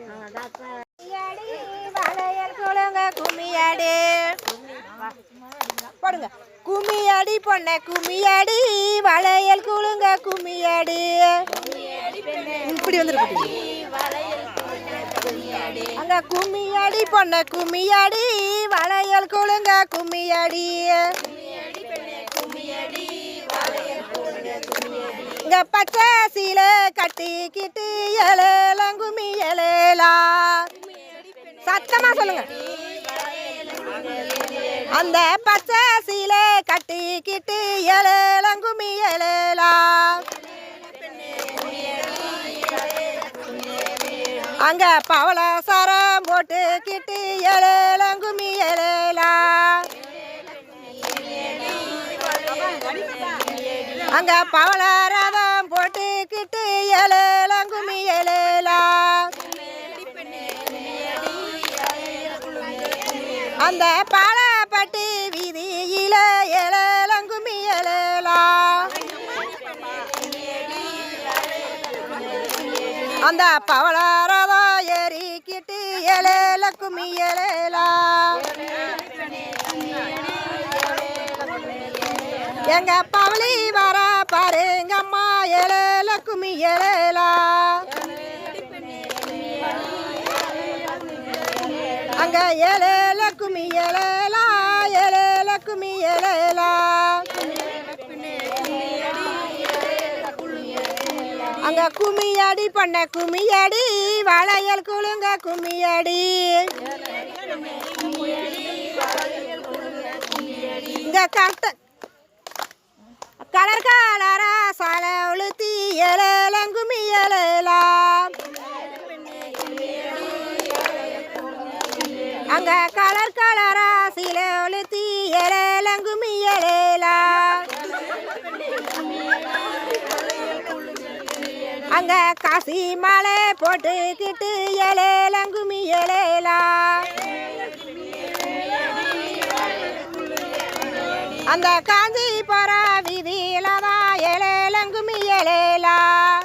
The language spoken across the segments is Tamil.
கும்மியாடி வளையல் குழுங்க கும்மியாடி போடுங்க கும்மியாடி பொண்ண கும்மியாடி வளையல் குழுங்க கும்மியாடி இப்படி வந்துருக்கு அங்க கும்மியாடி பொண்ண கும்மியாடி வளையல் குழுங்க கும்மியாடி இங்க பச்சை சீலை கட்டிக்கிட்டு எழலாம் கும்மி சத்தமா சொல்லுங்க. அந்த பச்சை சீலை கட்டிக்கிட்டு எழலாம் கும்மி அங்க பவள சரம் போட்டுக்கிட்டு எழலாம் கும்மி அங்க பவள ரதம் போட்டுக்கிட்டு எழலாம் கும்மி எழலாம் அந்த பாலப்பட்டி வீதியில எழலாம் கும்மி எழலாம் அந்த பவள ரதம் ஏறிக்கிட்டு எழல கும்மி எழலாம் எங்க பவளி வர பாருங்கம்மா எழல கும்மி எழலாம் அங்க எழல கும்மி எழலாம் எழல கும்மி எழலாம் அங்க குமியடி பண்ண குமியடி வளையல் குழுங்க குமியடி. இங்க கட்ட கலர் காலரா சால உளுத்தி எழலாம் கும்மி எழலாம் அங்க கலர் கலரா சில உளுத்தி எழலாம் கும்மி எழலாம் அங்க காசி மலை போட்டுக்கிட்டு எழலாம் கும்மி எழலாம் அந்த காஞ்சி போற வீதியில தான் எழலாம் கும்மி எழலாம்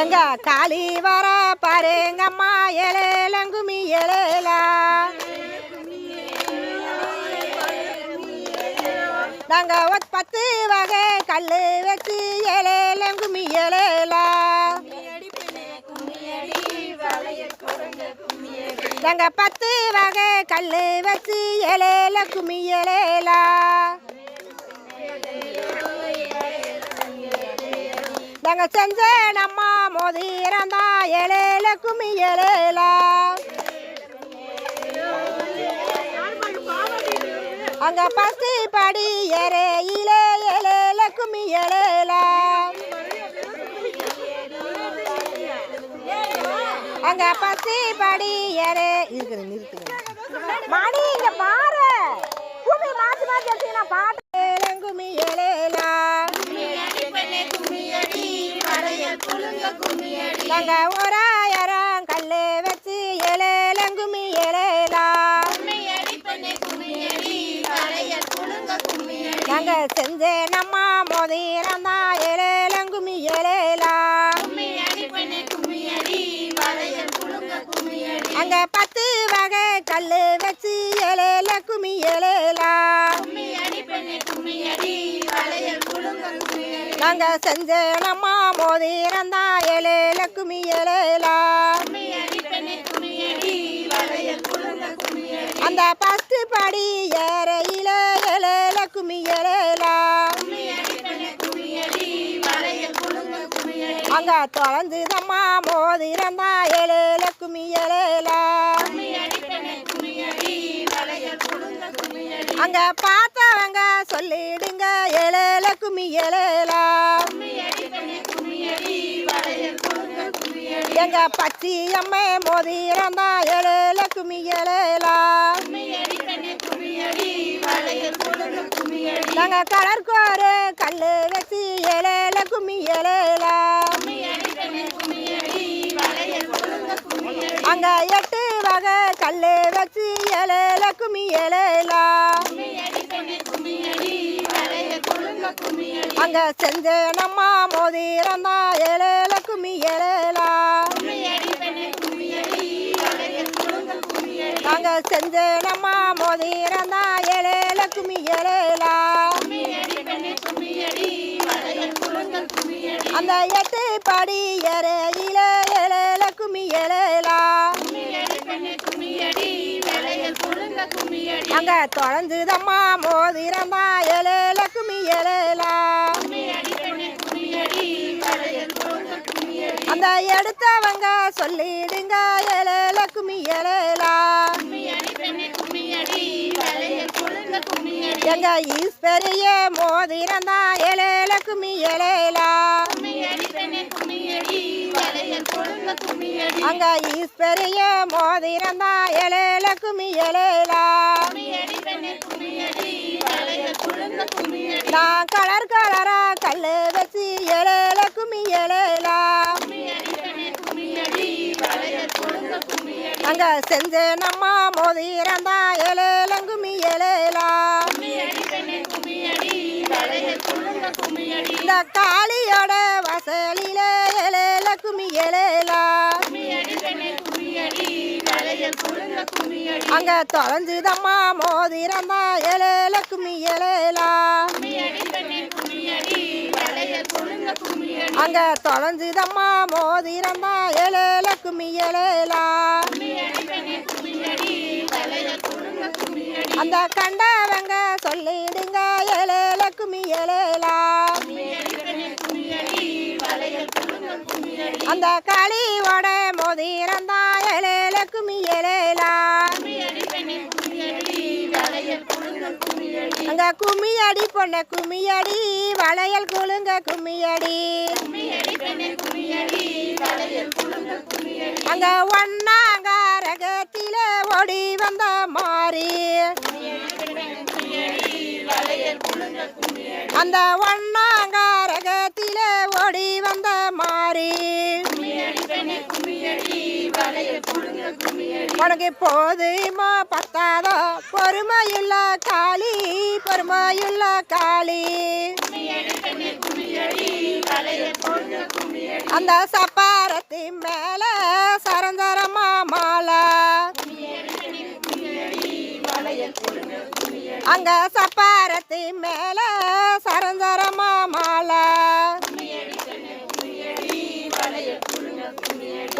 எங்க காளி வர பாருங்கம்மா எழலாம் கும்மி எழலாம் நாங்க பத்து வகை கல்லு வச்சு எழலாம் கும்மி எழலாம் நாங்க வகை கல்லு வச்சு எழல கும்மி நாங்கள் நாங்க செஞ்ச நம்ம மோதிரந்தா எழல கும்மி எழலாம் அங்கே பசி படி எறையில எழல கும்மி எழலாம் அங்க பத்து படி எறை இருக்குது நிறுத்துங்க. மணி இங்க பாரு. கும்மி மாத்தி மாத்தி எடுத்தீங்கன்னா பாட்டு கும்மி எழலாம் நாங்க ஓராயிரம் கல்லு வச்சு எழலங்குமி எழலாம் நாங்க செஞ்ச நம்ம மோதிரம் தான். கல்லு வச்சு எழல குமி எழலாம் நாங்க செஞ்ச நம்ம மோதிரம் தான் எழல குமி எழலாம் அந்த பத்து படி ஏறையில எழல குமி எழலாம் அங்க தொலைஞ்சுதம்மா மோதிரம் தான் எழல குமி எழலாம் அங்க பார்த்தவங்க சொல்லிடுங்க எழல குமி எழலாம் எங்க பச்சி அம்மை மோதிரம் தான் எழல குமி எழலாம் நாங்க கடற்கோரு கல்லு வச்சு எழல கும்மி எழலாம் அங்க எட்டு வகை கல்லு வச்சு எழல கும்மி எழலாம் அங்க செஞ்சேனம்மா மோதிரம் தான் ஏழேல கும்மி ஏழேலா அங்க செஞ்சேனம்மா மோதி தான் ஏழேல கும்மி ஏழேலா அந்த எட்டு படி எறையில ஏழேல குமி ஏழேலா அங்க தொலைஞ்சுதம்மா மோதிரம்மா ஏலேல கும்மி எலேலா அந்த எடுத்தவங்க சொல்லிடுங்க ஏலேல கும்மி எலேலா எங்க ஈஸ்வரிய மோதிரந்தா ஏலேல கும்மி எலேலா அங்க ஈஸ்வரிய மோதிரந்தா ஏலேல கும்மி ஏலேலா நான் கலர் கலரா கல்லு வச்சு ஏலேல கும்மி ஏலேலா அங்க செஞ்ச நம்ம மோதிரந்தா கும்மி ஏலேலா இந்த காளியோட வசலில ஏலேல கும்மி ஏலேலா அங்க தொலைஞ்சுதம்மா மோதிரம்மா ஏலேல கும்மி ஏலேலா அங்க தொலைஞ்சுதம்மா மோதிரம்மா ஏலேல கும்மி ஏலேலா அந்த கண்டவங்க சொல்லிடுங்க ஏலேல கும்மி ஏலேலா அந்த களியோட மோதிரம் ஏலேல கும்மி ஏலேலா அங்க கும்மியடி பொண்ண கும்மியடி வளையல் குலுங்க கும்மியடி அங்க ஒன்னாங்க ரகத்தில ஓடி வந்த மாறி. அந்த ஒன்னாங்க ரகத்தில ஓடி வந்த மாறி. உனக்கு போதுமா பத்தாதோ பொறுமையுள்ள காளி பொறுமையுள்ள காளி. அந்த சப்பாரத்தின் மேல சரந்தரமா மாலை. அங்க சப்பாரத்தின் மேல சரந்தரமா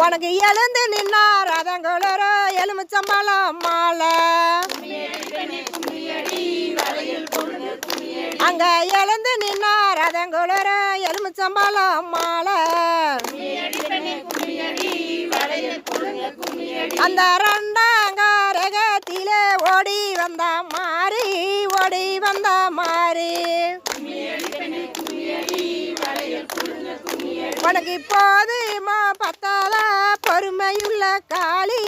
உனக்கு எழுந்து நின்னா ரதங்குளரோ எலுமிச்சம்பழம் மாலை. அங்க எழுந்து நின்னா ரதங்குளரோ எலுமிச்சம்பழம் மாலை. அந்த ரெண்டாங்க ரகத்தில ஓடி வந்த மாறி ஓடி வந்த மாறி. உனக்கு இப்போது பத்தாத பொறுமையுள்ள காளி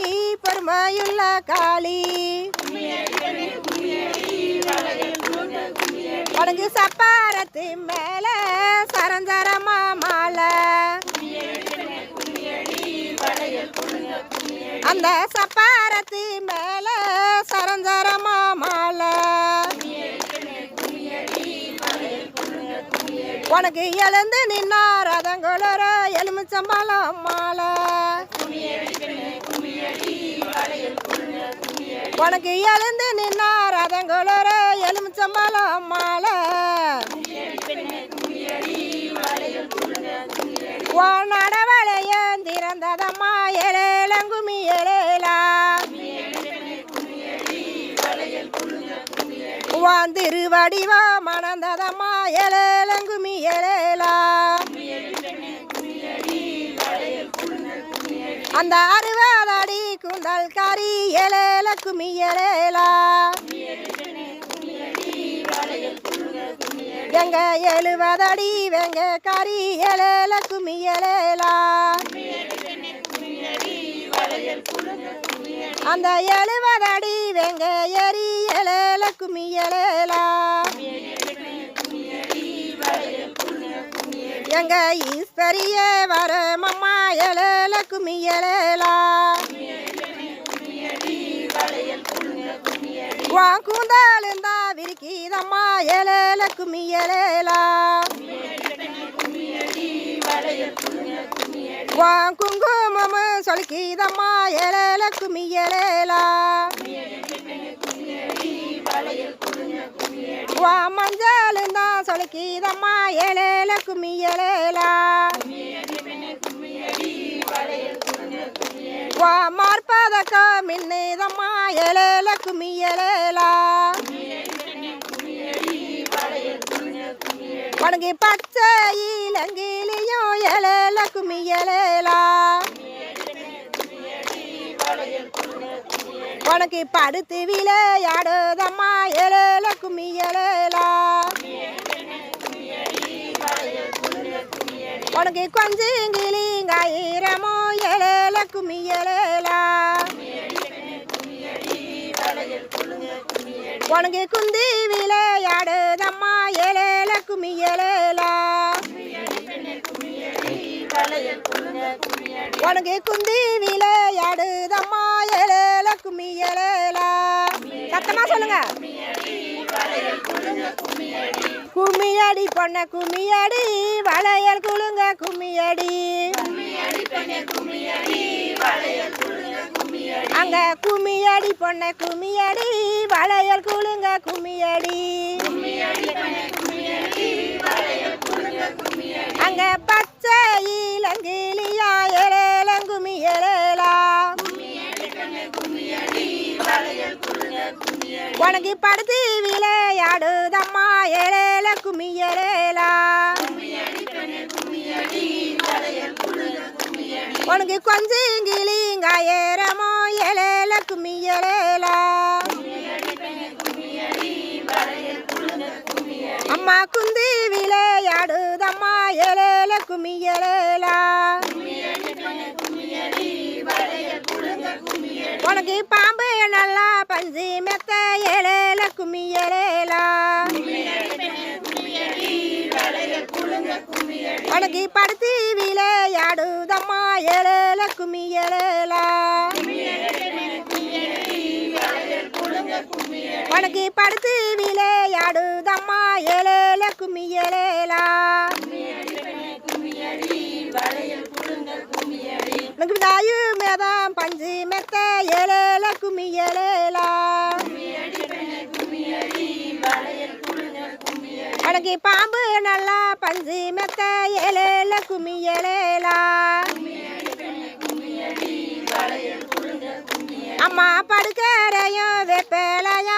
பொறுமையுள்ள காளி. உனக்கு சப்பாரத்து மேல சரஞ்சரமா மாலை. அந்த சப்பா உனக்கு எழுந்து நின்னா ரதங்குளர எலுமிச்சம்பழம் மாலை. உனக்கு எழுந்து நின்னா ரதங்குளர எலுமிச்சம்பழம் மாலை. உன் திருவடிவா மணந்ததம்மா எழேலங்குமி எழேலா அந்த அறுபதடி குந்தல் காரி எழேல குமி எழேலா எங்க எழுவதடி வெங்க காரி எழேல குமி எழேலா அந்த எழுவதடி வெங்க எரி எழல குமி எழலா எங்க ஈஸ்வரிய வர மம்மா எழல குமி எழேலா உன் கூந்தலுந்தா விரிக்கிதம்மா எழல குமி எழலா வா குங்குமம் சொல்லிக்கிதம்மா ஏலேல குமி ஏலேலா வா மஞ்சள் தான் சொல்லிக்கிதம்மா ஏலேல குமி ஏலேலா வா மார்பதக்க மின்னுதம்மா ஏலேல குமி ஏலேலா வணங்கி பச்சை இலங்கிலையும் ஏலேல கும்மி ஏலேலா உனக்கு படுத்து விளையாடுதம்மா எழல கும்மி ஏலேலா உனக்கு கொஞ்சம் கிளிங்காயிரமோ எழல கும்மி ஏலேலா உனக்கு குந்தி விளையாடுதம்மா எழ கும்மி உனக்கு குந்தி விளையாடுதம்மா எழல கும்மி சத்தமா சொல்லுங்க. கும்மியடி பொண்ண கும்மியடி வளையல் குழுங்க கும்மியடி அங்க குமியடி பொண்ண கும்மியடி வளையல் குழுங்க கும்மியடி அங்க பச்சை இளங்கிலியா ஏலேலங்குமி ஏலேலா உனக்கு படுத்து விளையாடுதம்மா ஏலேல குமி ஏலேலா உனக்கு கொஞ்சம் கிளிங்க ஏறமோ கும்மி குமி அம்மா குந்தி விளையாடுதம்மா ஏலேல கும்மி உனக்கு பாம்பு நல்லா பஞ்சு மெத்த ஏலேல கும்மி உனக்கு படுத்து விளையாடுதம்மா ஏலேல கும்மி உனக்கு படுத்து விளையாடுதம்மா ஏலேல உனக்கு தாயு மேதம் பஞ்சு மெத்த ஏழேல கும்மி ஏழேலா அடங்கி பாம்பு நல்லா பஞ்சு மெத்த ஏழேல கும்மி ஏழேலா அம்மா படுக்கறையும் வெப்பலையா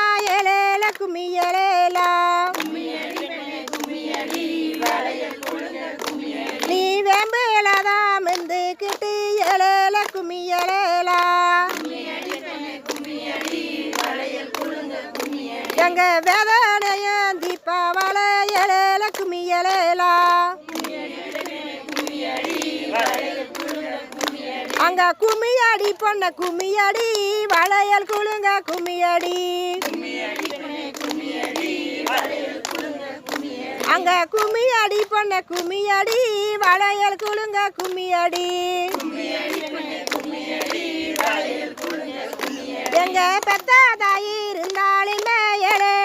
ஏலேல எங்க வேதனையும் தீபாவளையலேல கும்மியலேலா அங்க கும்மியடி பொண்ண கும்மியடி வளையல் குழுங்க கும்மியடி. அங்க கும்மியடி பொண்ண கும்மியடி வளையல் குழுங்க கும்மியடி. எங்க பெத்த தாயி இருந்தாலுமே ஏழேலம்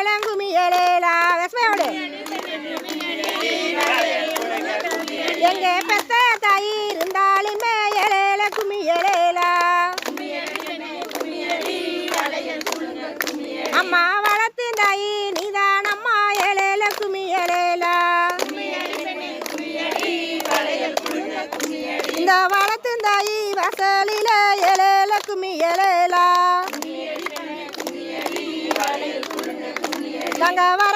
ஏழேலா நாங்க வர